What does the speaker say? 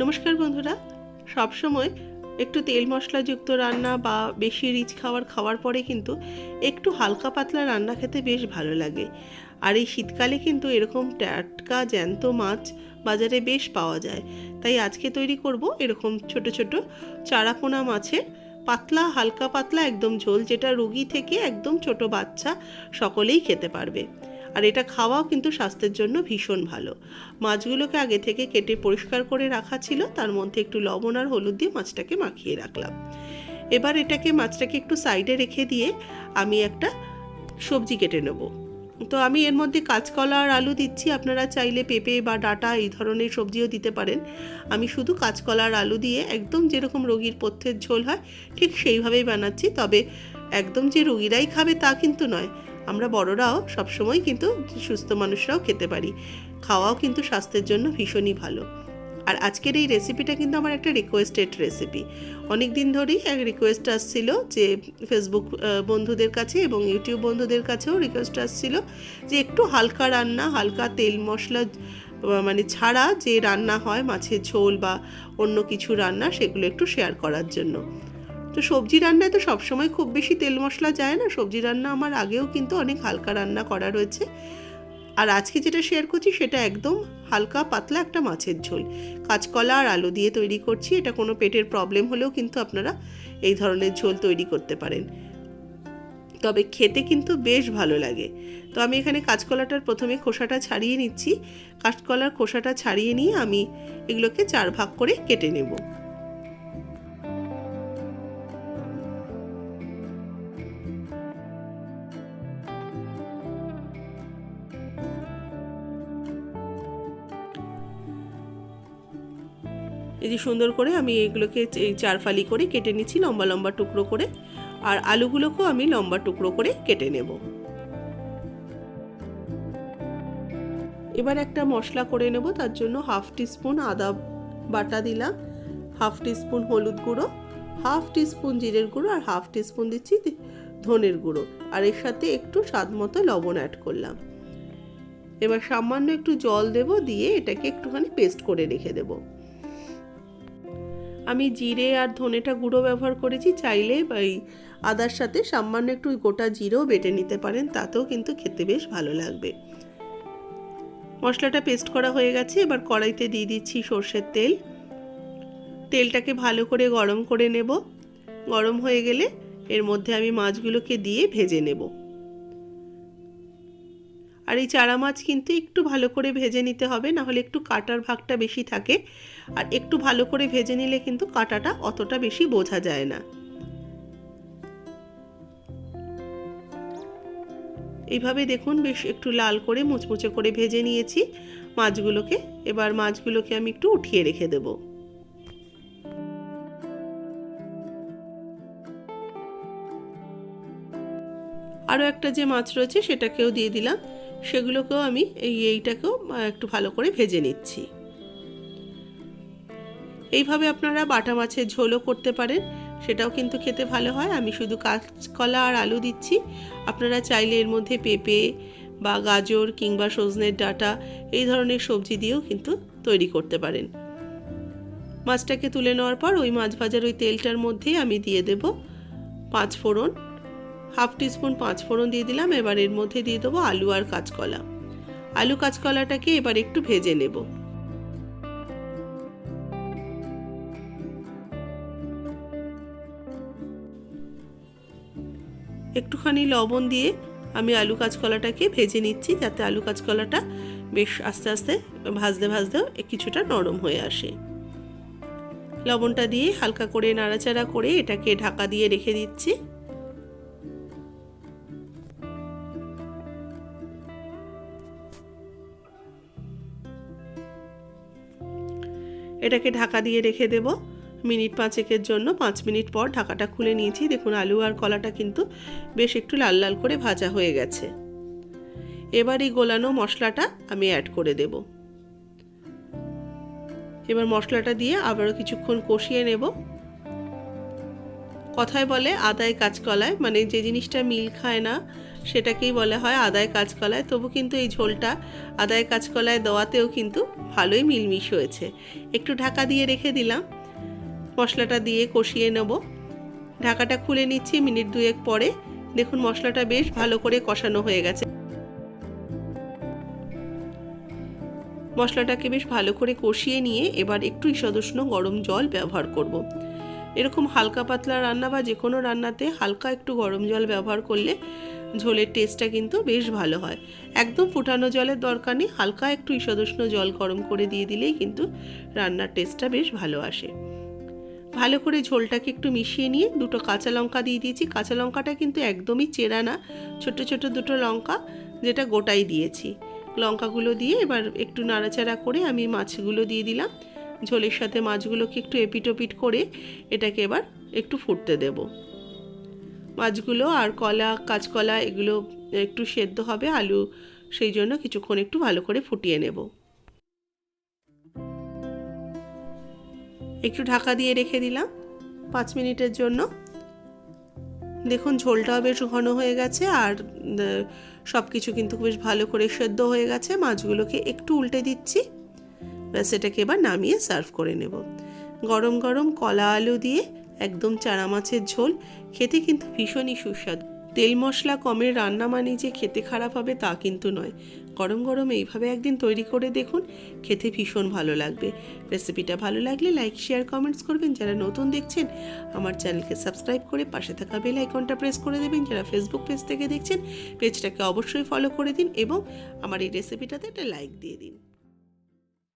নমস্কার বন্ধুরা। সবসময় একটু তেল মশলাযুক্ত রান্না বা বেশি রিচ খাবার খাওয়ার পরে কিন্তু একটু হালকা পাতলা রান্না খেতে বেশ ভালো লাগে। আর এই শীতকালে কিন্তু এরকম টাটকা জ্যান্ত মাছ বাজারে বেশ পাওয়া যায়। তাই আজকে তৈরি করব এরকম ছোট ছোট চারাপোনা মাছের পাতলা, হালকা পাতলা একদম ঝোল যেটা রুগী থেকে একদম ছোট বাচ্চা সকলেই খেতে পারবে। আর এটা খাওয়াও কিন্তু স্বাস্থ্যের জন্য ভীষণ ভালো। মাছগুলোকে আগে থেকে কেটে পরিষ্কার করে রাখা ছিল, তার মধ্যে একটু লবণ আর হলুদ দিয়ে মাছটাকে মাখিয়ে রাখলাম। এবার এটাকে মাছটাকে একটু সাইডে রেখে দিয়ে আমি একটা সবজি কেটে নেব। তো আমি এর মধ্যে কাঁচকলা আর আলু দিচ্ছি, আপনারা চাইলে পেঁপে বা ডাটা এই ধরনের সবজিও দিতে পারেন। আমি শুধু কাঁচকলা আর আলু দিয়ে একদম যেরকম রোগীর পথ্যের ঝোল হয়, ঠিক সেইভাবেই বানাচ্ছি, তবে একদম যে রোগীরাই খাবে তা কিন্তু নয় আমরা বড়রাও সবসময় কিন্তু সুস্থ মানুষরাও খেতে পারি। খাওয়াও কিন্তু স্বাস্থ্যের জন্য ভীষণই ভালো। আর আজকের এই রেসিপিটা কিন্তু আমার একটা রিকোয়েস্টেড রেসিপি অনেক দিন ধরেই এক রিকোয়েস্ট আসছিল যে ফেসবুক বন্ধুদের কাছে এবং ইউটিউব বন্ধুদের কাছেও রিকোয়েস্ট আসছিল যে একটু হালকা রান্না, হালকা তেল মশলা মানে ছাড়া যে রান্না হয়, মাছের ঝোল বা অন্য কিছু রান্না, সেগুলো একটু শেয়ার করার জন্য। তো সবজি রান্নায় তো সবসময় খুব বেশি তেল মশলা যায় না। সবজি রান্না আমার আগেও কিন্তু অনেক হালকা রান্না করা রয়েছে। আর আজকে যেটা শেয়ার করছি সেটা একদম হালকা পাতলা একটা মাছের ঝোল। কাঁচকলা আর আলু দিয়ে তৈরি করছি। এটা কোনো পেটের প্রবলেম হলেও কিন্তু আপনারা এই ধরনের ঝোল তৈরি করতে পারেন। তবে খেতে কিন্তু বেশ ভালো লাগে। তো আমি এখানে কাঁচকলাটার প্রথমে খোসাটা ছাড়িয়ে নিচ্ছি। কাঁচকলার খোসাটা ছাড়িয়ে নিয়ে আমি এগুলোকে চার ভাগ করে কেটে নেব। এই যে সুন্দর করে আমি এগুলোকে এই চার ফালি করে কেটে নিচ্ছি লম্বা লম্বা টুকরো করে। আর আলুগুলোকেও আমি লম্বা টুকরো করে কেটে নেব। এবার একটা মশলা করে নেব, তার জন্য হাফ টিস্পুন আদা বাটা দিলাম, হাফ টিস্পুন হলুদ গুঁড়ো, হাফ টিস্পুন জিরের গুঁড়ো আর হাফ টিস্পুন দিচ্ছি ধনের গুঁড়ো। আর এর সাথে একটু স্বাদ মতো লবণ অ্যাড করলাম। এবার সামান্য একটু জল দেব, দিয়ে এটাকে একটুখানি পেস্ট করে রেখে দেবো। আমি জিরে আর ধনেটা গুঁড়ো ব্যবহার করেছি, চাইলে এই আদার সাথে সামান্য একটু গোটা জিরেও বেটে নিতে পারেন, তাতেও কিন্তু খেতে বেশ ভালো লাগবে। মশলাটা পেস্ট করা হয়ে গেছে, এবার কড়াইতে দিয়ে দিচ্ছি সর্ষের তেল। তেলটাকে ভালো করে গরম করে নেব। গরম হয়ে গেলে এর মধ্যে আমি মাছগুলোকে দিয়ে ভেজে নেব। আর এই চারা মাছ কিন্তু একটু ভালো করে ভেজে নিতে হবে না হলে একটু কাটার ভাগটা বেশি থাকে। আর একটু ভালো করে ভেজে নিলে কিন্তু কাটাটা অতটা বেশি বোঝা যায় না। এইভাবে দেখুন বেশ একটু লাল করে মুচমুচে করে ভেজে নিয়েছি। মাছগুলোকে, এবার মাছগুলোকে আমি একটু উঠিয়ে রেখে দেবো। আরও একটা যে মাছ রয়েছে সেটাকেও দিয়ে দিলাম। সেগুলোকেও আমি এই এইটাকেও একটু ভালো করে ভেজে নিচ্ছি। এইভাবে আপনারা বাটা মাছের ঝোলও করতে পারেন, সেটাও কিন্তু খেতে ভালো হয়। আমি শুধু কাঁচকলা আর আলু দিচ্ছি। আপনারা চাইলে এর মধ্যে পেঁপে বা গাজর কিংবা সজনের ডাঁটা, এই ধরনের সবজি দিয়েও কিন্তু তৈরি করতে পারেন। মাছটাকে তুলে নেওয়ার পর ওই মাছ ভাজার ওই তেলটার মধ্যেই আমি দিয়ে দেব পাঁচ ফোড়ন হাফ টিস্পুন পাঁচ ফোড়ন দিয়ে দিলাম, এবার এর মধ্যে দিয়ে দেবো আলু আর কাঁচকলা। আলু কাঁচকলাটাকে এবার একটু ভেজে নেব। একটুখানি লবণ দিয়ে আমি আলু কাঁচকলাটাকে ভেজে নিচ্ছি, যাতে আলু কাঁচকলাটা বেশ আস্তে আস্তে ভাজতে ভাজতেও কিছুটা নরম হয়ে আসে। লবণটা দিয়ে হালকা করে নাড়াচাড়া করে এটাকে ঢাকা দিয়ে রেখে দিচ্ছি। এটাকে ঢাকা দিয়ে রেখে দেব। মিনিট পাঁচেকের জন্য পাঁচ মিনিট পর ঢাকাটা খুলে নিয়েছি। দেখুন, আলু আর কলাটা কিন্তু বেশ একটু লাল লাল করে ভাজা হয়ে গেছে। এবার এই গোলানো মশলাটা আমি অ্যাড করে দেব। এবার মশলাটা দিয়ে আবারও কিছুক্ষণ কষিয়ে নেব। কথায় বলে আদায় কাঁচকলায় মানে যে জিনিসটা মিল খায় না, সেটাকেই বলা হয় আদায় কাঁচকলায়। তবু কিন্তু এই ঝোলটা আদায় কাঁচকলায় দেওয়াতেও কিন্তু ভালোই মিলমিশ হয়েছে। একটু ঢাকা দিয়ে রেখে দিলাম। মশলাটা দিয়ে কষিয়ে নেব। ঢাকাটা খুলে নিচ্ছি মিনিট দুয়েক পরে। দেখুন মশলাটা বেশ ভালো করে কষানো হয়ে গেছে। মশলাটাকে বেশ ভালো করে কষিয়ে নিয়ে এবার একটু ঈষদুষ্ণ গরম জল ব্যবহার করব। এরকম হালকা পাতলা রান্না বা যে কোনো রান্নাতে হালকা একটু গরম জল ব্যবহার করলে ঝোলের টেস্টটা কিন্তু বেশ ভালো হয়। একদম ফুটানো জলের দরকার নেই, হালকা একটু ঈষদুষ্ণ জল গরম করে দিয়ে দিলেই কিন্তু রান্নার টেস্টটা বেশ ভালো আসে। ভালো করে ঝোলটাকে একটু মিশিয়ে নিয়ে দুটো কাঁচা লঙ্কা দিয়ে দিয়েছি। কাঁচা লঙ্কাটা কিন্তু একদমই চেরা না, ছোট ছোট দুটো লঙ্কা যেটা গোটাই দিয়েছি। লঙ্কাগুলো দিয়ে এবার একটু নাড়াচাড়া করে আমি মাছগুলো দিয়ে দিলাম। ঝোলের সাথে মাছগুলোকে একটু এপিটোপিট করে এটাকে এবার একটু ফুটতে দেব। মাছগুলো আর কলা, কাঁচকলা এগুলো একটু সেদ্ধ হবে, আলু সেই জন্য কিছুক্ষণ একটু ভালো করে ফুটিয়ে নেব। একটু ঢাকা দিয়ে রেখে দিলাম পাঁচ মিনিটের জন্য। দেখুন, ঝোলটাও বেশ ঘন হয়ে গেছে আর সব কিছু কিন্তু বেশ ভালো করে সেদ্ধ হয়ে গেছে। মাছগুলোকে একটু উল্টে দিচ্ছি। ব্যাস, এটাকে এবার নামিয়ে সার্ভ করে নেব। গরম গরম কলা আলু দিয়ে একদম চারা মাছের ঝোল, খেতে কিন্তু ভীষণই সুস্বাদু। তেল মশলা কমের রান্না মানে যে খেতে খারাপ হবে তা কিন্তু নয়। গরম গরম এইভাবে একদিন তৈরি করে দেখুন, খেতে ভীষণ ভালো লাগবে। রেসিপিটা ভালো লাগলে লাইক শেয়ার কমেন্টস করবেন। যারা নতুন দেখছেন, আমার চ্যানেলকে সাবস্ক্রাইব করে পাশে থাকা বেল আইকনটা প্রেস করে দেবেন। যারা ফেসবুক পেজ থেকে দেখছেন পেজটাকে অবশ্যই ফলো করে দিন এবং আমার এই রেসিপিটাতে একটা লাইক দিয়ে দিন।